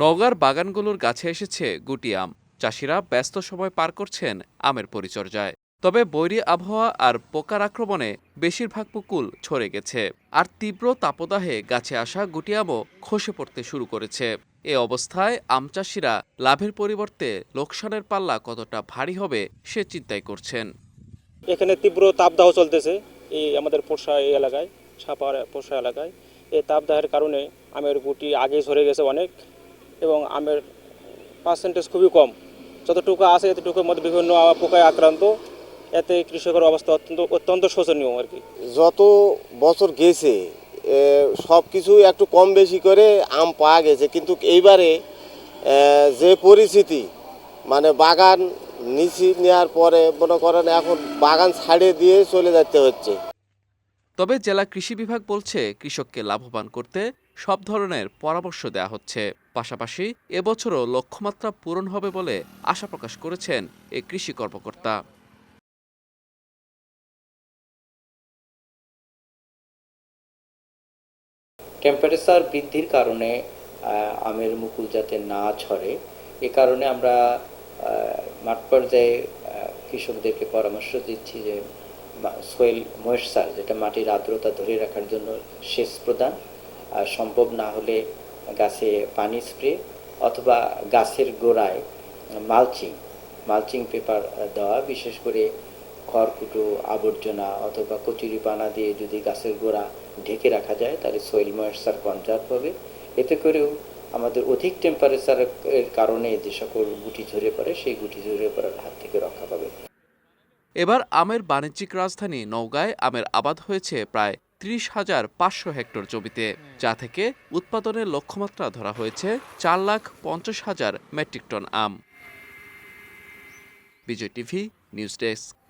নওগাঁর বাগানগুলোর গাছে এসেছে গুটি আম। চাষিরা ব্যস্ত সময় পার করছেন আমের পরিচর্যায়। তবে বৈরী আবহাওয়া আর পোকার আক্রমণে বেশিরভাগ পুকুল ছড়ে গেছে। আর তীব্র তাপদাহে গাছে আসা গুটি আমও খসে পড়তে শুরু করেছে। এ অবস্থায় আম চাষিরা লাভের পরিবর্তে লোকসানের পাল্লা কতটা ভারী হবে সে চিন্তাই করছেন। এখানে তীব্র তাপদাহ চলতেছে এই আমাদের পোষা এই এলাকায় সাপার পোষা এলাকায়। এই তাপদাহের কারণে আমের গুটি আগে ঝরে গেছে অনেক। এবং আমের পার্সেন্টেজ খুবই কম। যতটুকু আছে এতটুকুর মধ্যে বিভিন্ন পোকায় আক্রান্ত। এতে কৃষকের অবস্থা অত্যন্ত অত্যন্ত শোচনীয় আর কি। যত বছর গেছে সব কিছু একটু কম বেশি করে আম পাওয়া গেছে। কিন্তু এইবারে যে পরিস্থিতি মানে বাগান নিচি নেওয়ার পরে মনে করেন এখন বাগান ছাড়িয়ে দিয়ে চলে যেতে হচ্ছে। তবে জেলা কৃষি বিভাগ বলছে কৃষককে লাভবান করতে সব ধরনের পরামর্শ দেওয়া হচ্ছে। পাশাপাশি এবছরও লক্ষ্যমাত্রা পূরণ হবে বলে আশা প্রকাশ করেছেন এ কৃষি কর্মকর্তা। টেম্পারেচার বৃদ্ধির কারণে আমের মুকুল যাতে না ছড়ে, এ কারণে আমরা মাঠ পর্যায়ে কৃষকদেরকে পরামর্শ দিচ্ছি যে সোয়েল ময়েশ্চার যেটা মাটির আর্দ্রতা ধরে রাখার জন্য সেচ প্রদান। সম্ভব না হলে গাছে পানি স্প্রে অথবা গাছের গোড়ায় মালচিং মালচিং পেপার দেওয়া, বিশেষ করে খড়কুটো, আবর্জনা অথবা কচুরি পানা দিয়ে যদি গাছের গোড়া ঢেকে রাখা যায়, তাহলে সয়েল ময়েশ্চার কনজার্ভ হবে। এতে করেও আমাদের অধিক টেম্পারেচারের কারণে যে সকল গুটি ঝরে পড়ে, সেই গুটি ঝরে পড়ার হাত থেকে রক্ষা পাবে। এবার আমের বাণিজ্যিক রাজধানী নওগাঁয় আমের আবাদ হয়েছে প্রায় ত্রিশ হাজার পাঁচশো হেক্টর জমিতে, যা থেকে উৎপাদনের লক্ষ্যমাত্রা ধরা হয়েছে চার লাখ পঞ্চাশ হাজার মেট্রিক টন আম। Bijoy TV, news desk.